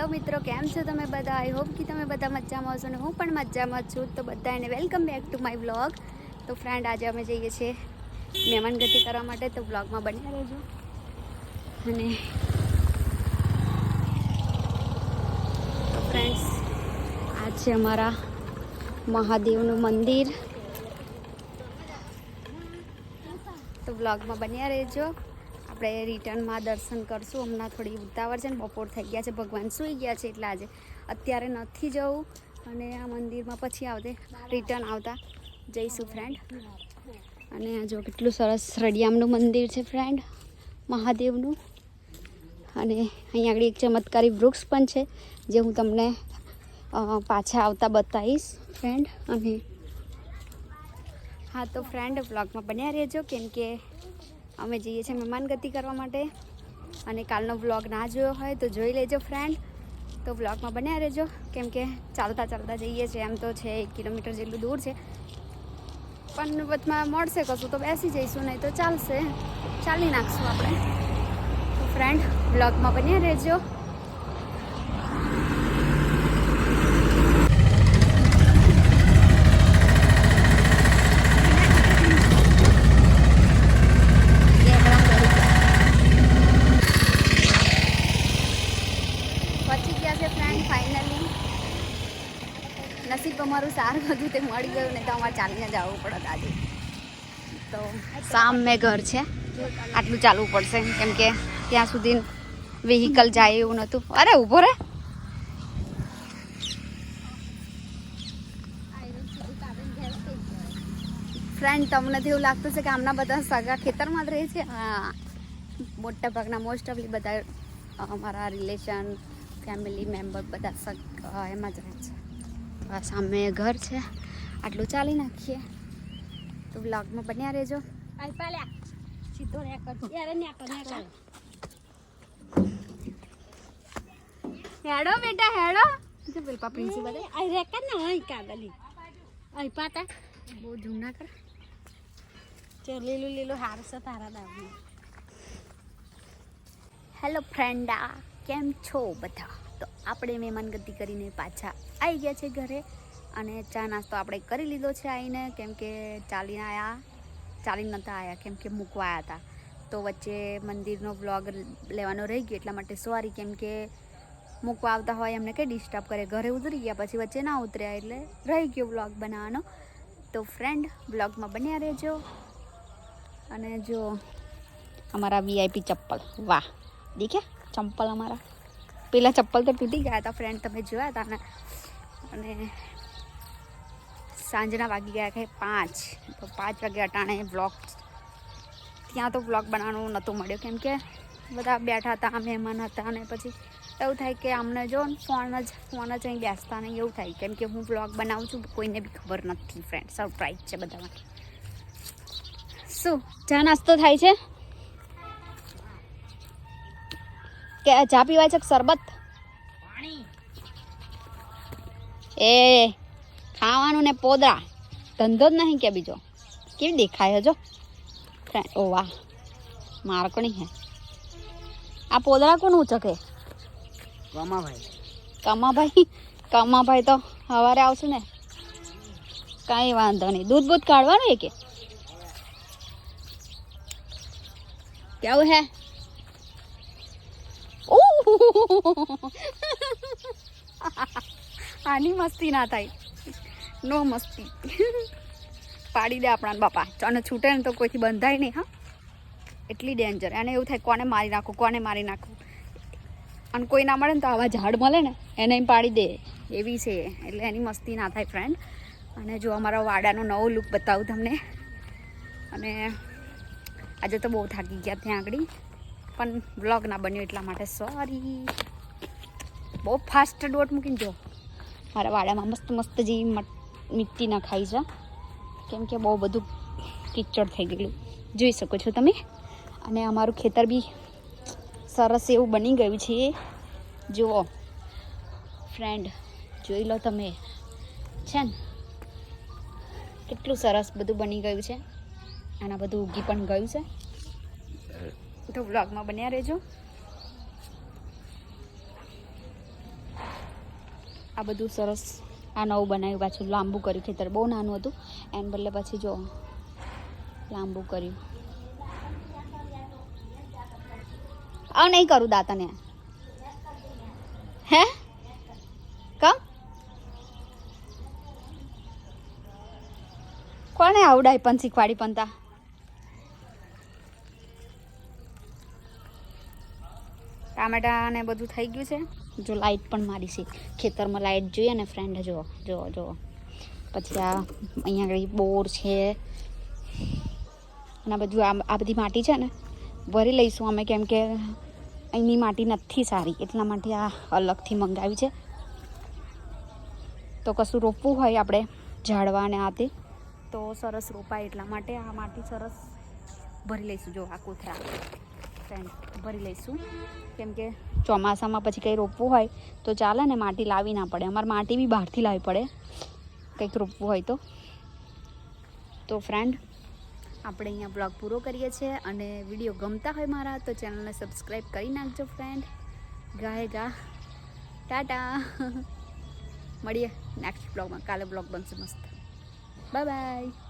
Hello મિત્રો, કેમ છો તમે બધા? આઈ હોપ કે તમે બધા મજામાં હશો ને હું પણ મજામાં છું. તો બધાને welcome back to my vlog તો ફ્રેન્ડ આજે અમે જઈએ છીએ મહેમાનગતિ કરવા માટે. તો વ્લોગમાં બન્યા રહેજો. અને ફ્રેન્ડ્સ આ છે અમારા મહાદેવનું મંદિર. તો વ્લોગમાં બન્યા રહેજો. આપણે રિટર્નમાં દર્શન કરશું. હમણાં થોડી ઉતાવળ છે ને, બપોર થઈ ગયા છે. ભગવાન સૂઈ ગયા છે એટલે આજે અત્યારે નથી જવું. અને આ મંદિરમાં પછી આવતે રિટર્ન આવતા. જઈશું ફ્રેન્ડ અને આ જો કેટલું સરસ રડિયામનું મંદિર છે ફ્રેન્ડ મહાદેવનું. અને અહીંયા આગળ એક ચમત્કારી વૃક્ષ પણ છે, જે હું તમને પાછા આવતા બતાવીશ ફ્રેન્ડ અને હા, તો ફ્રેન્ડ બ્લોગમાં બન્યા રહેજો. કેમ કે અમે જઈએ છીએ મહેમાનગતિ કરવા માટે. અને કાલનો વ્લોગ ના જોયો હોય તો જોઈ લેજો ફ્રેન્ડ તો વ્લોગમાં બન્યા રહેજો. કેમ કે ચાલતા ચાલતા જઈએ છીએ. એમ તો છે, એક કિલોમીટર જેટલું દૂર છે. પણ વચમાં મળશે કશું તો બેસી જઈશું, નહીં તો ચાલશે. ચાલી નાખશું આપણે. તો ફ્રેન્ડ વ્લોગમાં બન્યા રહેજો પહોંચી ગયા છે ફ્રેન્ડ ફાઇનલી અમારું હતું તે મળી ગયું ને તો અમારે ચાલીને જવું પડત આજે. તો સામે ઘર છે. આટલું ચાલવું પડશે કેમ કે ત્યાં સુધી વ્હીકલ જાય એવું નહોતું. અરે ઊભો રે. ફ્રેન્ડ તમને તો એવું લાગતું છે કે આમના બધા સગા ખેતરમાં જ રહે છે? હા. મોટા ભાગના મોસ્ટ ઓફલી બધા અમારા રિલેશન ફેમિલી મેમ્બર બધા સગા એમાં જ રહે છે. આ સામે ઘર છે. આટલું ચાલી નાખીએ. તો બ્લોગમાં બન્યા રહેજો. સીધો હેડો બેટા હેડો. જો પેલા પ્રિન્સિપલ આઈ રે ને આઈ કાગલી આઈ પાતા. બહુ જૂના કર. ચો લીલું લીલું હાર છે તારા દાવનું. હેલો ફ્રેન્ડા કેમ છો બધા? તો આપણે મહેમાનગતિ કરીને પાછા આવી ગયા છે ઘરે અને ચા નાસ્તો આપણે કરી લીધો છે આવીને કેમ કે ચાલીને આવ્યા ચાલીને નહોતા આવ્યા કેમ કે મૂકવા આવ્યા હતા તો વચ્ચે મંદિરનો બ્લોગ લેવાનો રહી ગયો, એટલા માટે સોરી, કેમ કે મૂકવા આવતા હોય એમને કંઈ ડિસ્ટર્બ કરે. ઘરે ઉતરી ગયા, પછી વચ્ચે ના ઉતર્યા, એટલે રહી ગયો બ્લોગ બનાવવાનો. તો ફ્રેન્ડ બ્લોગમાં બન્યા રહેજો. અને જો, અમારા વીઆઈપી ચપ્પલ, વાહ, દેખ્યા? ચંપલ અમારા. પેલા ચપ્પલ તો તૂટી ગયા હતા ફ્રેન્ડ તમે જોયા હતા ને? અને સાંજના વાગી ગયા કે પાંચ. તો પાંચ વાગે અટાણે બ્લોગ ત્યાં તો બ્લોગ બનાવવાનું નહોતું મળ્યું. કેમ કે બધા બેઠા હતા, મહેમાન હતા અને પછી એવું થાય કે અમને જો ફોન જ ફોન જ અહીં બેસતા નહીં, એવું થાય. કેમ કે હું બ્લોગ બનાવું છું, કોઈને બી ખબર નથી ફ્રેન્ડ સરપ્રાઈઝ છે બધા માટે શું? ચા નાસ્તો થાય છે? કે ચા પીવાય છે શરબત? એ ખાવાનું ને પોદરા. ધંધો જ નહીં કે બીજો. કેવી દેખાય હજો? ફ્રેન્ડ ઓ વાહ. મારકણી હે? આ પોદરા કોણ ઉચકે કમાભાઈ. કમાભાઈ? કમાભાઈ તો સવારે આવશે ને. કાંઈ વાંધો નહીં. દૂધ બૂધ કાઢવાનું એ કે? કેવું હે? આની મસ્તી ના થાય. નો મસ્તી. પાડી દે આપણા બાપા. અને છૂટે ને તો કોઈથી બંધાય નહીં, હા. એટલી ડેન્જર એને એવું થાય, કોને મારી નાખું, કોને મારી નાખું? અને કોઈ ના મળે ને તો આવા ઝાડ મળે ને, એને એમ પાડી દે. એવી છે. એટલે એની મસ્તી ના થાય ફ્રેન્ડ અને જો અમારા વાડાનો નવો લુક બતાવું તમને. અને આજે તો બહુ થાકી ગયા ત્યાં આગળ. પણ બ્લોગ ના બન્યો એટલા માટે. સોરી બહુ ફાસ્ટ ડોટ મૂકીને જો. મારા વાડામાં મસ્ત મસ્ત જેવી મિટ્ટી નખાઈ છે કેમ કે બહુ બધું કિચડ થઈ ગયેલું. જોઈ શકો છો તમે. અને અમારું ખેતર બી સરસ એવું બની ગયું છે. જુઓ. ફ્રેન્ડ જોઈ લો તમે. છે ને? કેટલું સરસ બધું બની ગયું છે. આના બધું ઉગી પણ ગયું છે. તો વ્લોગમાં બન્યા રહેજો. આ બધું સરસ આ નવું બનાવ્યું, પાછું લાંબુ કર્યું, ખેતર બહુ નાનું હતું. એમ બદલે પછી જો, લાંબુ કર્યું. આ નહીં કરું દાંતને. હે? કમ? કોણે આવડાય પણ શીખવાડી પણ તા ટામેટા ને બધું થઈ ગયું છે. જો લાઈટ પણ મારી છે. ખેતરમાં લાઈટ જોઈએ ને ફ્રેન્ડ જો જો જુઓ પછી આ અહીંયા આગળ બોર છે. અને આ બધું આ બધી માટી છે ને, ભરી લઈશું અમે કેમ કે અહીંની માટી નથી સારી. એટલા માટે આ અલગથી મંગાવી છે. તો કશું રોપવું હોય આપણે ઝાડવા ને તો સરસ રોપાય એટલા માટે આ માટી સરસ ભરી લઈશું. જો આ કોથરા. ફ્રેન્ડ ભરી લઈશું. કેમ કે ચોમાસામાં પછી કંઈ રોપવું હોય તો ચાલે ને, માટી લાવી ના પડે. અમારે માટી બી બહારથી લાવવી પડે. કંઈક રોપવું હોય તો. તો ફ્રેન્ડ આપણે અહીંયા બ્લોગ પૂરો કરીએ છીએ અને વીડિયો ગમતા હોય મારા તો ચેનલને સબસ્ક્રાઈબ કરી નાખજો ફ્રેન્ડ ગાય ગા. ટાટા. મળીએ નેક્સ્ટ બ્લોગમાં કાલે બ્લોગ બનશે મસ્ત. Bye bye